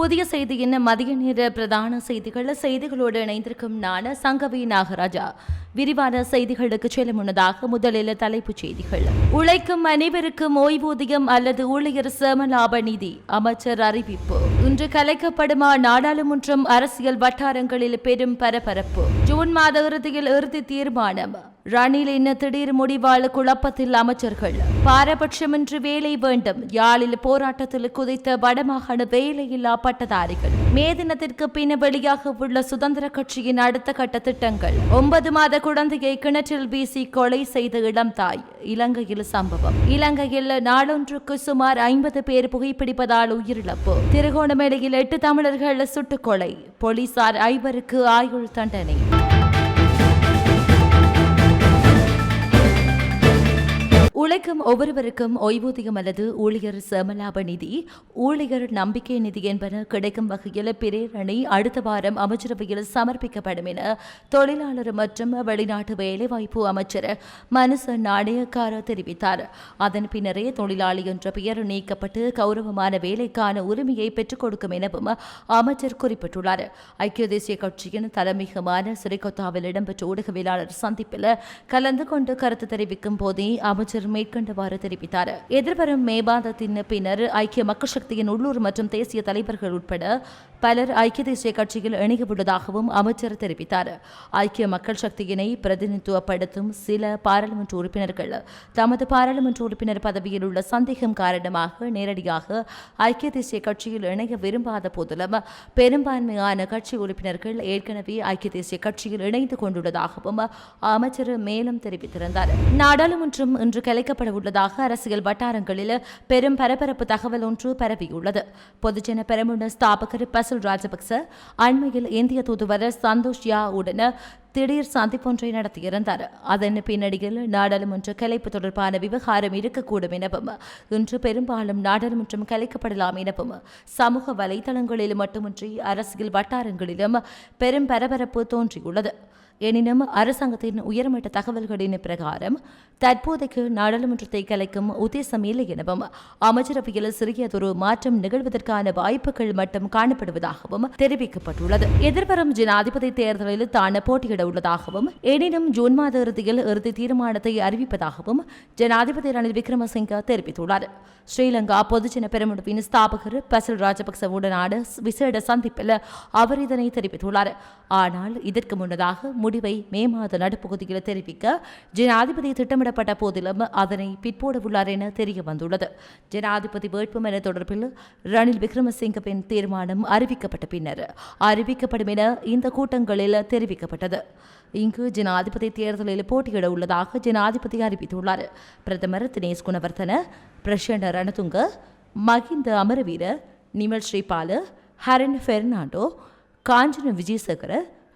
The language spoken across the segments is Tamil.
புதிய செய்தியின் மதிய நேர பிரதான செய்திகள். செய்திகளோடு இணைந்திருக்கும் நான் சங்கவி நாகராஜா. விரிவான செய்திகளுக்கு செல்ல முன்னதாக முதலில் தலைப்புச் செய்திகள். உழைக்கும் அனைவருக்கும் ஓய்வூதியம் அல்லது ஊழியர் சேமலாப நிதி. அமைச்சர் அறிவிப்பு. இன்று கலைக்கப்படுமா நாடாளுமன்றம் அரசியல் வட்டாரங்களில் பெரும் பரபரப்பு. ஜூன் மாத இறுதியில் இறுதி தீர்மானம். ரணிலின் திடீர் முடிவால் குழப்பத்தில் அமைச்சர்கள். பாரபட்சமின்றி வேலை வேண்டும். யாழில் போராட்டத்தில் குதித்த வடமாகாண வேலையில்லா பட்டதாரிகள். மே தினத்திற்கு பின் வெளியாக உள்ள சுதந்திர கட்சியின் அடுத்த கட்ட திட்டங்கள். ஒன்பது மாத குழந்தையை கிணற்றில் வீசி கொலை செய்த இளம் தாய். இலங்கையில் சம்பவம். இலங்கையில் நாளொன்றுக்கு சுமார் ஐம்பது பேர் புகைப்பிடிப்பதால் உயிரிழப்பு. திருகோணமலையில் எட்டு தமிழர்கள் சுட்டுக்கொலை போலீசார் ஐவருக்கு ஆயுள் தண்டனை. உழைக்கும் ஒவ்வொருவருக்கும் ஓய்வூதியம் அல்லது ஊழியர் சேமலாப நிதி ஊழியர் நம்பிக்கை நிதி என்பன கிடைக்கும் வகையில் பிரேரணை அடுத்த வாரம் அமைச்சரவையில் சமர்ப்பிக்கப்படும் என தொழிலாளர் மற்றும் வெளிநாட்டு வேலைவாய்ப்பு அமைச்சர் மனுச நாணயக்கார தெரிவித்தார். அதன் பின்னரே தொழிலாளி என்ற பெயர் நீக்கப்பட்டு கௌரவமான வேலைக்கான உரிமையை பெற்றுக் கொடுக்கும் எனவும் அமைச்சர் குறிப்பிட்டுள்ளார். ஐக்கிய தேசிய கட்சியின் தலைமையகமான சிறிகொத்தாவில் இடம்பெற்ற ஊடகவியலாளர் சந்திப்பில் கலந்து கொண்டு கருத்து தெரிவிக்கும் போதே அமைச்சர் மேற்கண்டவாறு தெரிவித்தார். எதிர்வரும் மே மாதத்தின் பின்னர் ஐக்கிய மக்கள் சக்தியின் உள்ளூர் மற்றும் தேசிய தலைவர்கள் உட்பட பலர் ஐக்கிய தேசிய கட்சியில் இணைய உள்ளதாகவும் அமைச்சர் தெரிவித்தார். ஐக்கிய மக்கள் சக்தியினை பிரதிநிதித்துவப்படுத்தும் சில பாராளுமன்ற உறுப்பினர்கள் தமது பாராளுமன்ற உறுப்பினர் பதவியில் உள்ள சந்தேகம் காரணமாக நேரடியாக ஐக்கிய தேசிய கட்சியில் இணைய விரும்பாத போதிலும் பெரும்பான்மையான கட்சி உறுப்பினர்கள் ஏற்கனவே ஐக்கிய தேசிய கட்சியில் இணைந்து கொண்டுள்ளதாகவும் அமைச்சர் மேலும் தெரிவித்திருந்தார். நாடாளுமன்றம் இன்று கலைக்க வைக்கப்பட உள்ளதாக அரசியல் வட்டாரங்களில் பெரும் பரபரப்பு தகவல் ஒன்று பரவியுள்ளது. பொதுஜன பெரமுன ஸ்தாபகர் பசுல் ராஜபக்ச அண்மையில் இந்திய தூதுவர் சந்தோஷ் யா உடன் திடீர் சந்திப்பொன்றை நடத்தியிருந்தார். அதன் பின்னணியில் நாடாளுமன்ற கலைப்பு தொடர்பான விவகாரம் இருக்கக்கூடும் எனவும் இன்று பெரும்பாலும் நாடாளுமன்றம் கலைக்கப்படலாம் எனவும் சமூக வலைதளங்களில் மட்டுமின்றி அரசியல் வட்டாரங்களிலும் பெரும் பரபரப்பு தோன்றியுள்ளது. எனினும் அரசாங்கத்தின் உயர்மட்ட தகவல்களின் பிரகாரம் தற்போதைக்கு நாடாளுமன்றத்தை கலைக்கும் உத்தேசம் இல்லை எனவும் அமைச்சரவையில் சிறியதொரு மாற்றம் நிகழ்வதற்கான வாய்ப்புகள் மட்டும் காணப்படுவதாகவும் தெரிவிக்கப்பட்டுள்ளது. எதிர்வரும் ஜனாதிபதி தேர்தலில் தான் போட்டியிட உள்ளதாகவும் எனினும் ஜூன் மாத இறுதியில் இறுதி தீர்மானத்தை அறிவிப்பதாகவும் ஜனாதிபதி ரணில் விக்ரமசிங்க தெரிவித்துள்ளார். ஸ்ரீலங்கா பொதுஜன பெருமுடிவின் ஸ்தாபகர் பசல் ராஜபக்சவுடனான விசேட சந்திப்பில் அவர் இதனை தெரிவித்துள்ளார். ஆனால் இதற்கு முன்னதாக முடிவை மே மாத நடுப்பகுதியில் தெரிவிக்க ஜனாதிபதி திட்டமிடப்பட்ட போதிலும் அதனை பிற்போடவுள்ளார் என தெரிய வந்துள்ளது ஜனாதிபதி வேட்புமனு தொடர்பில் ரணில் விக்ரமசிங்கவின் தீர்மானம் அறிவிக்கப்பட்ட பின்னர் அறிவிக்கப்படும் என இந்த கூட்டங்களில் தெரிவிக்கப்பட்டது. இங்கு ஜனாதிபதி தேர்தலில் போட்டியிட உள்ளதாக ஜனாதிபதி அறிவித்துள்ளார். பிரதமர் தினேஷ் குணவர்த்தன பிரசன்ன ரணதுங்க மஹிந்த அமரவீர நிமல் ஸ்ரீபால ஹரன் பெர்னாண்டோ காஞ்சன விஜயசேகர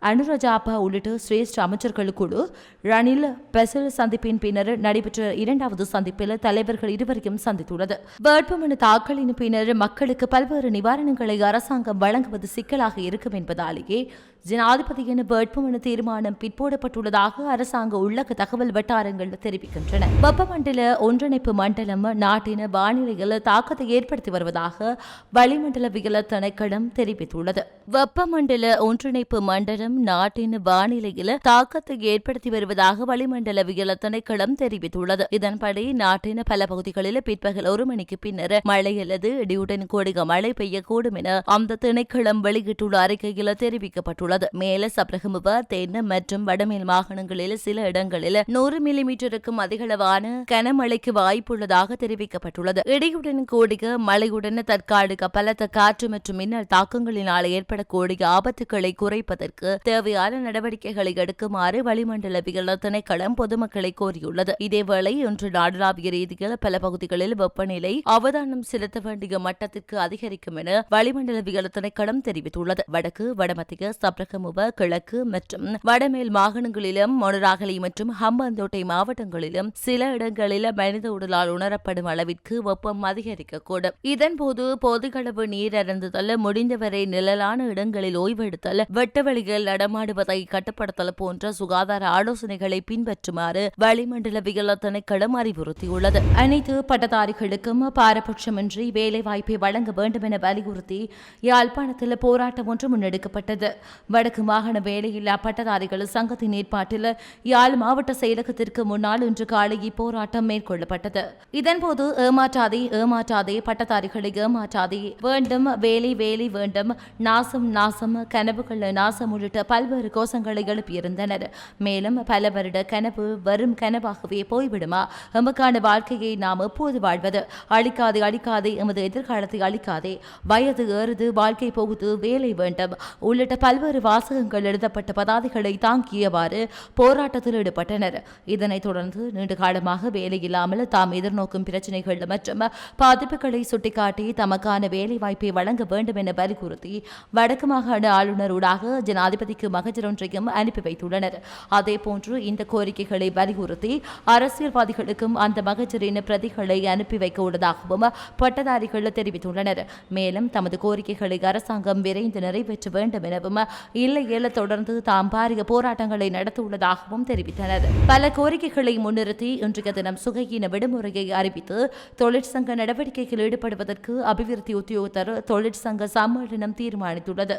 அனுராஜாபா உள்ளிட்ட சிரேஷ்ட அமைச்சர்கள் குழு ரணில் பெசல் சந்திப்பின் பின்னர் நடைபெற்ற இரண்டாவது சந்திப்பில் தலைவர்கள் இருவரையும் சந்தித்துள்ளது. வேட்புமனு தாக்கலின் பின்னர் மக்களுக்கு பல்வேறு நிவாரணங்களை அரசாங்கம் வழங்குவது சிக்கலாக இருக்கும் என்பதாலேயே ஜனாதிபதியின் வேட்புமனு தீர்மானம் பிற்போடப்பட்டுள்ளதாக அரசாங்க உள்ளக தகவல் வட்டாரங்கள் தெரிவிக்கின்றன. வெப்பமண்டல ஒன்றிணைப்பு மண்டலம் நாட்டின் வானிலையில் தாக்கத்தை ஏற்படுத்தி வருவதாக வளிமண்டலவியல் திணைக்களம் தெரிவித்துள்ளது. வெப்பமண்டல ஒன்றிணைப்பு மண்டலம் நாட்டின் வானிலையில் தாக்கத்தை ஏற்படுத்தி வருவதாக வளிமண்டலவியல் திணைக்களம் தெரிவித்துள்ளது. இதன்படி நாட்டின் பல பகுதிகளில் பிற்பகல் ஒரு மணிக்கு பின்னர் மழை அல்லது இடியுடன் கூடிய மழை பெய்யக்கூடும் என அந்த திணைக்களம் வெளியிட்டுள்ள அறிக்கையில் தெரிவிக்கப்பட்டுள்ளது. மேல சப்ரகமுவ தென் மற்றும் வடமேல் மாகாணங்களில் சில இடங்களில் நூறு மில்லிமீட்டருக்கும் அதிகளவான கனமழைக்கு வாய்ப்புள்ளதாக தெரிவிக்கப்பட்டுள்ளது. இடியுடன் கூடிய மழையுடன் தற்காலிக பலத்த காற்று மற்றும் மின்னல் தாக்கங்களினால் ஏற்படக்கூடிய ஆபத்துக்களை குறைப்பதற்கு தேவையான நடவடிக்கைகளை எடுக்குமாறு வளிமண்டலவியல் திணைக்களம் பொதுமக்களை கோரியுள்ளது. இதேவேளை இன்று நாடளாவிய ரீதியில் பல பகுதிகளில் வெப்பநிலை அவதானம் செலுத்த வேண்டிய மட்டத்திற்கு அதிகரிக்கும் என வளிமண்டலவியல் திணைக்களம் தெரிவித்துள்ளது. வடக்கு வடமத்திய சப்ரகமுவ கிழக்கு மற்றும் வடமேல் மாகாணங்களிலும் மொனராகலை மற்றும் ஹம்பந்தோட்டை மாவட்டங்களிலும் சில இடங்களில் மனித உடலால் உணரப்படும் அளவிற்கு வெப்பம் அதிகரிக்கக்கூடும். இதன்போது போதிகளவு நீர் அருந்துதல் முடிந்தவரை நிழலான இடங்களில் ஓய்வெடுத்தல் வெட்டவெளிகள் நடமாடுவதை கட்டுப்படுத்தல் போன்ற சுகாதார ஆலோசனைகளை பின்பற்றுமாறு வளிமண்டலவியல் திணைக்களம் அறிவுறுத்தியுள்ளது. அனைத்து பட்டதாரிகளுக்கும் பாரபட்சமின்றி வேலைவாய்ப்பை வழங்க வேண்டும் என வலியுறுத்தி யாழ்ப்பாணத்தில் போராட்டம் ஒன்று முன்னெடுக்கப்பட்டது. வடக்கு மாகாண வேலையில்லா பட்டதாரிகள் சங்கத்தின் ஏற்பாட்டில் யாழ் மாவட்ட செயலகத்திற்கு முன்னால் இன்று காலை இப்போராட்டம் மேற்கொள்ளப்பட்டது. இதன்போது ஏமாற்றாதே ஏமாற்றாதே பட்டதாரிகளை ஏமாற்றாதே வேண்டும் வேலை வேலை வேண்டும் நாசம் நாசம் கனவுகள் நாசம் உள்ளிட்ட பல்வேறு கோஷங்களை எழுப்பியிருந்தனர். மேலும் பல வருட கனவு வரும் கனவாகவே போய்விடுமா? எமக்கான வாழ்க்கையை நாம் எப்போது வாழ்வது? அழிக்காதே அழிக்காதே எமது எதிர்காலத்தை அழிக்காதே. வயது ஏறுது வாழ்க்கை போகுது வேலை வேண்டும். உள்ளிட்ட பல்வேறு வாசகங்கள் எழுதப்பட்ட பதாதைகளை தாங்கியவாறு போராட்டத்தில் ஈடுபட்டனர். இதனைத் தொடர்ந்து நீண்ட காலமாக வேலை இல்லாமல் தாம் எதிர்நோக்கும் பிரச்சினைகள் மற்றும் பாதிப்புகளை சுட்டிக்காட்டி தமக்கான வேலை வாய்ப்பை வழங்க வேண்டும் என வலியுறுத்தி வடக்கு மாகாண ஆளுநர் ஊடாக ஜனாதிபதிக்கு மகஜர் ஒன்றையும் அனுப்பி வைத்துள்ளனர். அதேபோன்று இந்த கோரிக்கைகளை வலியுறுத்தி அரசியல்வாதிகளுக்கும் அந்த மகஜரின் பிரதிகளை அனுப்பி வைக்க உள்ளதாகவும் பட்டதாரிகள் தெரிவித்துள்ளனர். மேலும் தமது கோரிக்கைகளை அரசாங்கம் விரைந்து நிறைவேற்ற வேண்டும் எனவும் இல்லையேல தொடர்ந்து தாம் பாரிய போராட்டங்களை நடத்தியுள்ளதாகவும் தெரிவித்தனர். பல கோரிக்கைகளை முன்னிறுத்தி இன்றைய தினம் சுகையின விடுமுறையை அறிவித்து தொழிற்சங்க நடவடிக்கையில் ஈடுபடுவதற்கு அபிவிருத்தி உத்தியோகத்தர் தொழிற்சங்க சம்மேளனம் தீர்மானித்துள்ளது.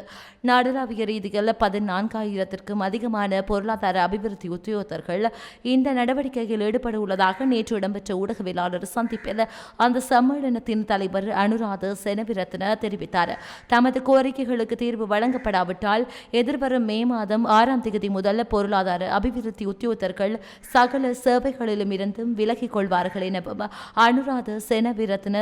நாடளாவிய ரீதியில் பதினான்காயிரத்திற்கும் அதிகமான பொருளாதார அபிவிருத்தி உத்தியோகத்தர்கள் இந்த நடவடிக்கையில் ஈடுபட உள்ளதாக நேற்று இடம்பெற்ற ஊடகவியலாளர் சந்திப்பில் அந்த சம்மேளனத்தின் தலைவர் அனுராத செனவிரத்ன தெரிவித்தார். தமது கோரிக்கைகளுக்கு தீர்வு வழங்கப்படாவிட்டால் எதிர்வரும் மே மாதம் ஆறாம் தேதி முதல் பொருளாதார அபிவிருத்தி உத்தியோகத்தர்கள் சகல சேவைகளிலும் இருந்தும் விலகிக் கொள்வார்கள் எனவும் அனுராத செனவிரத்ன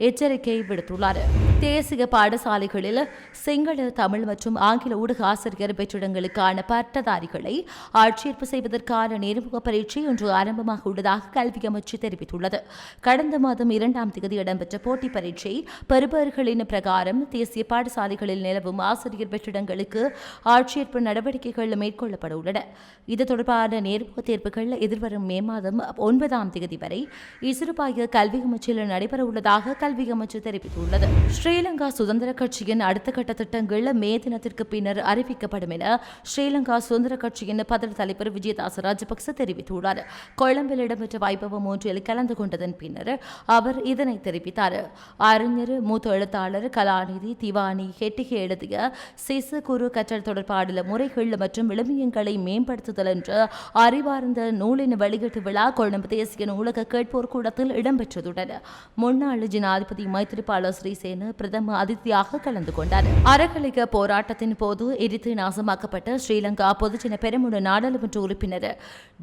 எச்சரிக்கை விடுத்துள்ளார். தேசிய பாடசாலைகளில் சிங்கள தமிழ் மற்றும் ஆங்கில ஊடக ஆசிரியர் பெற்றிடங்களுக்கான பட்டதாரிகளை ஆட்சேர்ப்பு செய்வதற்கான நேர்முக பரீட்சை இன்று ஆரம்பமாக உள்ளதாக கல்வி அமைச்சு தெரிவித்துள்ளது. கடந்த மாதம் இரண்டாம் தேதி இடம்பெற்ற போட்டி பரீட்சை பெறுபவர்களின் பிரகாரம் தேசிய பாடசாலைகளில் நிலவும் ஆசிரியர் பெற்றிடங்களுக்கு ஆட்சேர்ப்பு நடவடிக்கைகள் மேற்கொள்ளப்பட உள்ளன. இது தொடர்பான நேர்முக தேர்வுகள் எதிர்வரும் மே மாதம் ஒன்பதாம் தேதி வரை இசுருபாய கல்வி அமைச்சில் நடைபெற உள்ளதாக கல்வி அமைச்சு தெரிவித்துள்ளது. ஸ்ரீலங்கா சுதந்திர கட்சியின் அடுத்த கட்ட திட்டங்கள் மே தினத்திற்கு பின்னர் அறிவிக்கப்படும் என ஸ்ரீலங்கா சுதந்திர கட்சியின் பதவி தலைவர் விஜயதாச ராஜபக்ச தெரிவித்துள்ளார். கொழும்பில் இடம்பெற்ற வைபவம் ஒன்றில் கலந்து கொண்டதன் பின்னர் அவர் இதனை தெரிவித்தார். அறிஞர் மூத்த எழுத்தாளர் கலாநிதி திவானி ஹெட்டிகே எழுதிய சிசு குறு கற்றல் தொடர்பான முறைகள் மற்றும் விளம்பியங்களை மேம்படுத்துதல் என்ற அறிவார்ந்த நூலின் வெளியீட்டு விழா கொழும்பு தேசிய நூலக கேட்போர் கூடத்தில் இடம்பெற்றதுடன் முன்னாள் ஜினா ஜனாதிபதி மைத்திரிபால ஸ்ரீசேன பிரதம அதிதியாக கலந்து கொண்டார். அறக்கலிக போராட்டத்தின் போது எரித்து நாசமாக்கப்பட்ட ஸ்ரீலங்கா பொதுஜன பெருமுன நாடாளுமன்ற உறுப்பினர்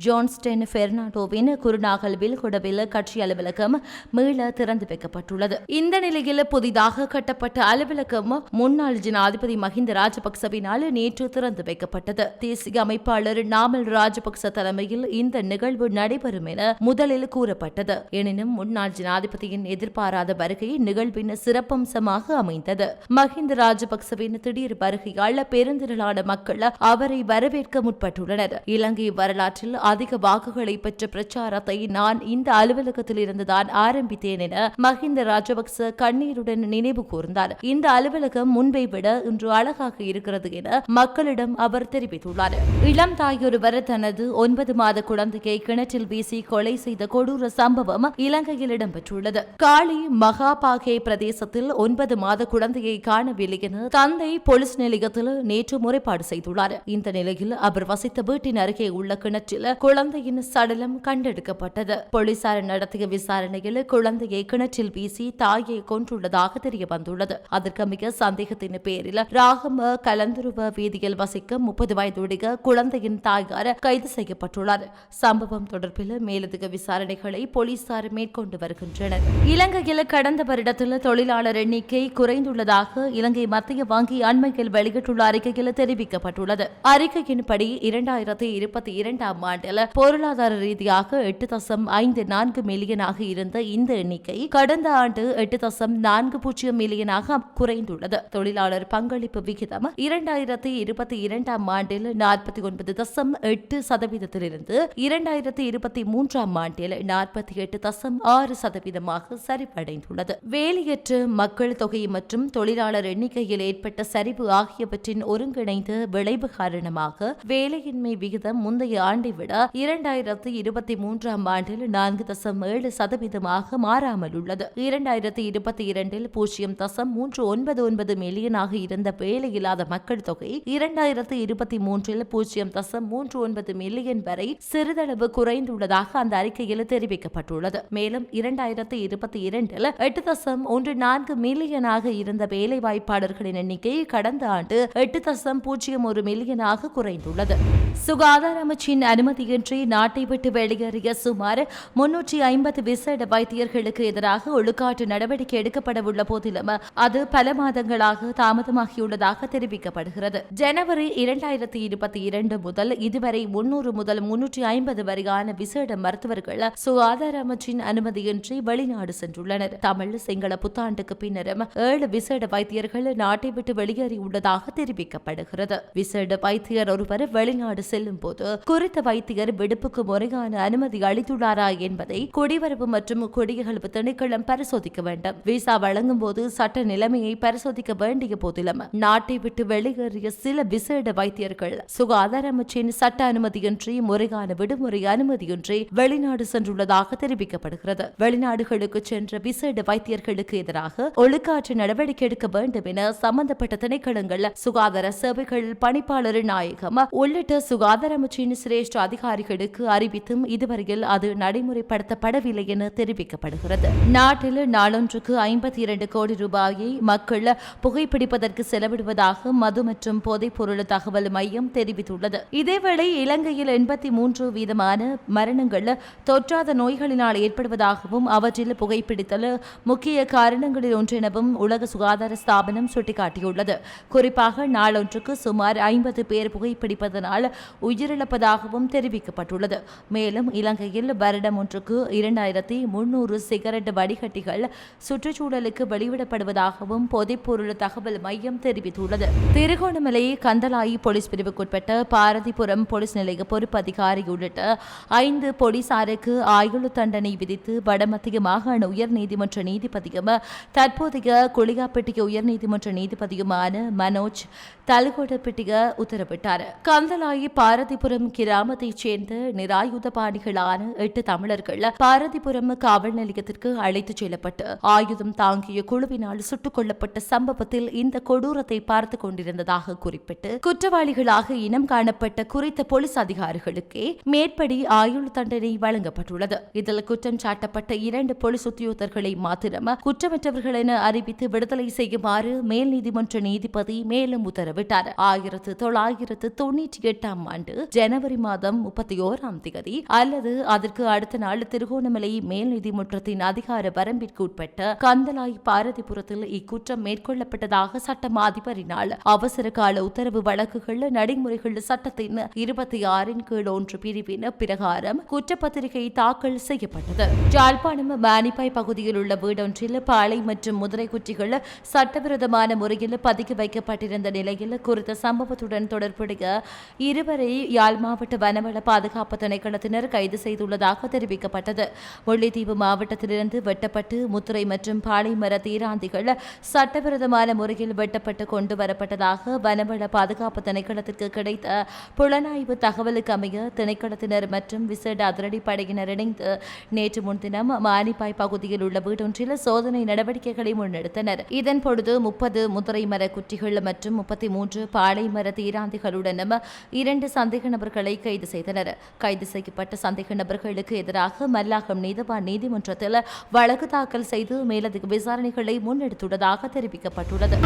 ஜான்ஸ்டன் பெர்னாண்டோவின் குருநாகல்வில் குடவில் கட்சி அலுவலகம் மீள திறந்து வைக்கப்பட்டுள்ளது. இந்த நிலையில் புதிதாக கட்டப்பட்ட அலுவலகம் முன்னாள் ஜனாதிபதி மஹிந்த ராஜபக்சவினால் நேற்று திறந்து வைக்கப்பட்டது. தேசிய அமைப்பாளர் நாமல் ராஜபக்ச தலைமையில் இந்த நிகழ்வு நடைபெறும் என முதலில் கூறப்பட்டது. எனினும் முன்னாள் ஜனாதிபதியின் எதிர்பாராத வருகை நிகழ்வின் சிறப்பம்சமாக அமைந்தது. மஹிந்த ராஜபக்சவின் திடீர் வருகையால் பெருந்திரளான மக்கள் அவரை வரவேற்க முற்பட்டுள்ளனர். இலங்கை வரலாற்றில் அதிக வாக்குகளை பெற்ற பிரச்சாரத்தை நான் இந்த அலுவலகத்தில் இருந்துதான் ஆரம்பித்தேன் என மஹிந்த ராஜபக்ச கண்ணீருடன் நினைவு கூர்ந்தார். இந்த அலுவலகம் முன்பை விட இன்று அழகாக இருக்கிறது என மக்களிடம் அவர் தெரிவித்துள்ளார். இளம் தாயொருவர் தனது ஒன்பது மாத குழந்தையை கிணற்றில் வீசி கொலை செய்த கொடூர சம்பவம் இலங்கையில் இடம்பெற்றுள்ளது. காளி மகாபாகே பிரதேசத்தில் ஒன்பது மாத குழந்தையை காணவில்லை என தந்தை போலீஸ் நிலையத்தில் நேற்று முறைப்பாடு செய்துள்ளார். இந்த நிலையில் அவர் வசித்த வீட்டின் அருகே உள்ள கிணற்றில் குழந்தையின் சடலம் கண்டெடுக்கப்பட்டது. போலீசார் நடத்திய விசாரணையில் குழந்தையை கிணற்றில் வீசி தாயை கொன்றுள்ளதாக தெரிய வந்துள்ளது அதற்கு மிக சந்தேகத்தின் பேரில் ராகம கலந்துருவ வீதியில் வசிக்கும் முப்பது வயதுடைய குழந்தையின் தாயார் கைது செய்யப்பட்டுள்ளார். சம்பவம் தொடர்பில் மேலதிக விசாரணைகளை போலீசார் மேற்கொண்டு வருகின்றனர். இலங்கையில் கடந்த வருடத்தில் தொழிலாளர் எண்ணிக்கை குறைந்துள்ளதாக இலங்கை மத்திய வங்கி அண்மையில் வெளியிட்டுள்ள அறிக்கையில் தெரிவிக்கப்பட்டுள்ளது. அறிக்கையின்படி இரண்டாயிரத்தி இருபத்தி இரண்டாம் ஆண்டில் பொருளாதார ரீதியாக எட்டு தசம் ஐந்து நான்கு மில்லியனாக இருந்த இந்த எண்ணிக்கை கடந்த ஆண்டு எட்டு தசம் நான்கு பூஜ்ஜியம் மில்லியனாக குறைந்துள்ளது. தொழிலாளர் பங்களிப்பு விகிதம் இரண்டாயிரத்தி இருபத்தி இரண்டாம் ஆண்டில் நாற்பத்தி ஒன்பது தசம் எட்டு சதவீதத்திலிருந்து இரண்டாயிரத்தி இருபத்தி மூன்றாம் ஆண்டில் நாற்பத்தி எட்டு தசம் ஆறு சதவீதமாக சரிவடைந்துள்ளது. சுட்டிக்காட்டியுள்ளது வேலையற்ற மக்கள் தொகை மற்றும் தொழிலாளர் எண்ணிக்கையில் ஏற்பட்ட சரிவு ஆகியவற்றின் ஒருங்கிணைந்த விளைவு காரணமாக வேலையின்மை விகிதம் முந்தைய ஆண்டை விட இரண்டாயிரத்து இருபத்தி மூன்றாம் ஆண்டில் நான்கு தசம் ஏழு சதவீதமாக மாறாமல் உள்ளது. இரண்டாயிரத்தி இருபத்தி இரண்டில் பூஜ்ஜியம் தசம் மூன்று ஒன்பது ஒன்பது மில்லியனாக இருந்த வேலையில்லாத மக்கள் தொகை இரண்டாயிரத்தி இருபத்தி மூன்றில் பூஜ்ஜியம் தசம் மூன்று ஒன்பது மில்லியன் வரை சிறிதளவு குறைந்துள்ளதாக அந்த அறிக்கையில் தெரிவிக்கப்பட்டுள்ளது. மேலும் இரண்டாயிரத்தி இருபத்தி இரண்டில் எட்டு தசம் ஒன்று நான்கு மில்லியனாக இருந்த வேலை வாய்ப்பாளர்களின் எண்ணிக்கை கடந்த ஆண்டு எட்டு தசம் பூஜ்ஜியம் ஒரு மில்லியனாக குறைந்துள்ளது. சுகாதார அமைச்சின் அனுமதியின்றி நாட்டை விட்டு வெளியேறிய சுமார் முன்னூற்றி ஐம்பது விசேட வைத்தியர்களுக்கு எதிராக ஒழுக்காற்று நடவடிக்கை எடுக்கப்பட உள்ள போதிலும் அது பல மாதங்களாக தாமதமாகியுள்ளதாக தெரிவிக்கப்படுகிறது. ஜனவரி இரண்டாயிரத்தி இருபத்தி இரண்டு முதல் இதுவரை முன்னூறு முதல் முன்னூற்றி ஐம்பது வரையான விசேட மருத்துவர்கள் சுகாதார அமைச்சின் அனுமதியின்றி வெளிநாடு சென்றுள்ளனர். தமிழ் சிங்கள புத்தாண்டுக்கு பின்னரும் ஏழு விசேட வைத்தியர்கள் நாட்டை விட்டு வெளியேறியுள்ளதாக தெரிவிக்கப்படுகிறது. விசேட வைத்தியர் ஒருவர் வெளிநாடு செல்லும் போது குறித்த வைத்தியர் விடுப்புக்கு முறையான அனுமதி அளித்துள்ளாரா என்பதை குடிவரவு மற்றும் குடியகல்வு திணைக்களம் பரிசோதிக்க வேண்டும். விசா வழங்கும் போது சட்ட நிலைமையை பரிசோதிக்க வேண்டிய போதிலும் நாட்டை விட்டு வெளியேறிய சில விசேட வைத்தியர்கள் சுகாதார அமைச்சின் சட்ட அனுமதியின்றி முறையான விடுமுறை அனுமதியின்றி வெளிநாடு சென்றுள்ளதாக தெரிவிக்கப்படுகிறது. வெளிநாடுகளுக்கு சென்ற விசேட வைத்தியர்களுக்கு எதிராக ஒழுக்காற்று நடவடிக்கை எடுக்க வேண்டும் என சம்பந்தப்பட்ட திணைக்களங்கள் சுகாதார சேவைகள் பணிப்பாளர் நாயகம் உள்ளிட்ட சுகாதார அமைச்சின் சிரேஷ்ட அதிகாரிகளுக்கு அறிவித்தும் இதுவரையில் அது நடைமுறைப்படுத்தப்படவில்லை என தெரிவிக்கப்படுகிறது. நாட்டில் நாளொன்றுக்கு ஐம்பத்தி இரண்டு கோடி ரூபாயை மக்கள் புகைப்பிடிப்பதற்கு செலவிடுவதாக மது மற்றும் போதைப் பொருள் தகவல் மையம் தெரிவித்துள்ளது. இதேவேளை இலங்கையில் எண்பத்தி மூன்று வீதமான மரணங்கள் தொற்றாத நோய்களினால் ஏற்படுவதாகவும் அவற்றில் புகைப்பிடித்தல் முக்கிய காரணங்களில் ஒன்றெனவும் உலக சுகாதார ஸ்தாபனம் சுட்டிக்காட்டியுள்ளது. குறிப்பாக நாளொன்றுக்கு சுமார் ஐம்பது பேர் புகைப்பிடிப்பதனால் உயிரிழப்பதாகவும் தெரிவிக்கப்பட்டுள்ளது. மேலும் இலங்கையில் வருடம் ஒன்றுக்கு இரண்டாயிரத்தி முன்னூறு சிகரெட் வடிகட்டிகள் சுற்றுச்சூழலுக்கு வெளியிடப்படுவதாகவும் பொதைப்பொருள் தகவல் மையம் தெரிவித்துள்ளது. திருகோணமலை கந்தலாயி போலீஸ் பிரிவுக்குட்பட்ட பாரதிபுரம் போலீஸ் நிலைய பொறுப்பு அதிகாரி உள்ளிட்ட ஐந்து போலீசாருக்கு ஆயுள் தண்டனை விதித்து வடமத்திய மாகாண உயர்நீதிமன்ற நீதிபதியும் தற்போதைய குளியாப்பட்டிய உயர்நீதிமன்ற நீதிபதியுமான மனோஜ் தலுகோடப்பட்டிய உத்தரவிட்டார். கந்தலாயி பாரதிபுரம் கிராமத்தைச் சேர்ந்த நிராயுதபாணிகளான எட்டு தமிழர்கள் பாரதிபுரம் காவல் நிலையத்திற்கு அழைத்துச் செல்லப்பட்டு ஆயுதம் தாங்கிய குழுவினால் சுட்டுக் கொல்லப்பட்ட சம்பவத்தில் இந்த கொடூரத்தை பார்த்துக் கொண்டிருந்ததாக குறிப்பிட்டு குற்றவாளிகளாக இனம் காணப்பட்ட குறித்த போலீஸ் அதிகாரிகளுக்கே மேற்படி ஆயுள் தண்டனை வழங்கப்பட்டுள்ளது. இதில் குற்றம் சாட்டப்பட்ட இரண்டு போலீஸ் உத்தியோகர்களை மாத்திரம் குற்றமற்றவர்கள் என அறிவித்து விடுதலை செய்யுமாறு மேல் நீதிமன்ற நீதிபதி மேலும் உத்தரவு உத்தரவிட்டார் ஆயிரத்து தொள்ளாயிரத்து தொன்னூற்றி எட்டாம் ஆண்டு ஜனவரி மாதம் முப்பத்தி ஓராம் தேதி அல்லது அதற்கு அடுத்த நாள் திருகோணமலை மேல் நீதிமன்றத்தின் அதிகார வரம்பிற்கு உட்பட்ட கந்தலாய் பாரதிபுரத்தில் இக்குற்றம் மேற்கொள்ளப்பட்டதாக சட்டம் அதிபரினால் அவசர கால உத்தரவு வழக்குகள் நடைமுறைகள் சட்டத்தின் இருபத்தி ஆறின் கீழ் ஒன்று பிரிவின் பிரகாரம் குற்றப்பத்திரிகை தாக்கல் செய்யப்பட்டது. ஜாழ்ப்பாணம் மானிப்பாய் பகுதியில் உள்ள வீடொன்றில் பாலை மற்றும் முதிரை குற்றிகள் சட்டவிரோதமான முறையில் பதுக்கி வைக்கப்பட்டிருந்த நிலையில் குறித்த சம்பவத்துடன் தொடர்புடைய இருவரை யாழ் மாவட்ட வனவள பாதுகாப்பு திணைக்களத்தினர் கைது செய்துள்ளதாக தெரிவிக்கப்பட்டது. முல்லைத்தீவு மாவட்டத்திலிருந்து வெட்டப்பட்டு முத்துரை மற்றும் பாலைமர தீராந்திகள் சட்டவிரோதமான முறையில் வெட்டப்பட்டு கொண்டு வரப்பட்டதாக வனவள பாதுகாப்பு திணைக்களத்திற்கு கிடைத்த புலனாய்வு தகவலுக்கு அமைய திணைக்களத்தினர் மற்றும் விசேட அதிரடிப்படையினர் இணைந்து நேற்று முன்தினம் மானிப்பாய் பகுதியில் உள்ள வீடொன்றில் சோதனை நடவடிக்கைகளை முன்னெடுத்தனர். இதன்பொழுது முப்பது முதுரை மர குற்றிகள் மற்றும் முப்பத்தி மூன்று பாலைமர தீராந்திகளுடனும் இரண்டு சந்தேக நபர்களை கைது செய்தனர். கைது செய்யப்பட்ட சந்தேக நபர்களுக்கு எதிராக மல்லாகம் நீதவான் நீதிமன்றத்தில் வழக்கு தாக்கல் செய்து மேலதிக விசாரணைகளை முன்னெடுத்துள்ளதாக தெரிவிக்கப்பட்டுள்ளது.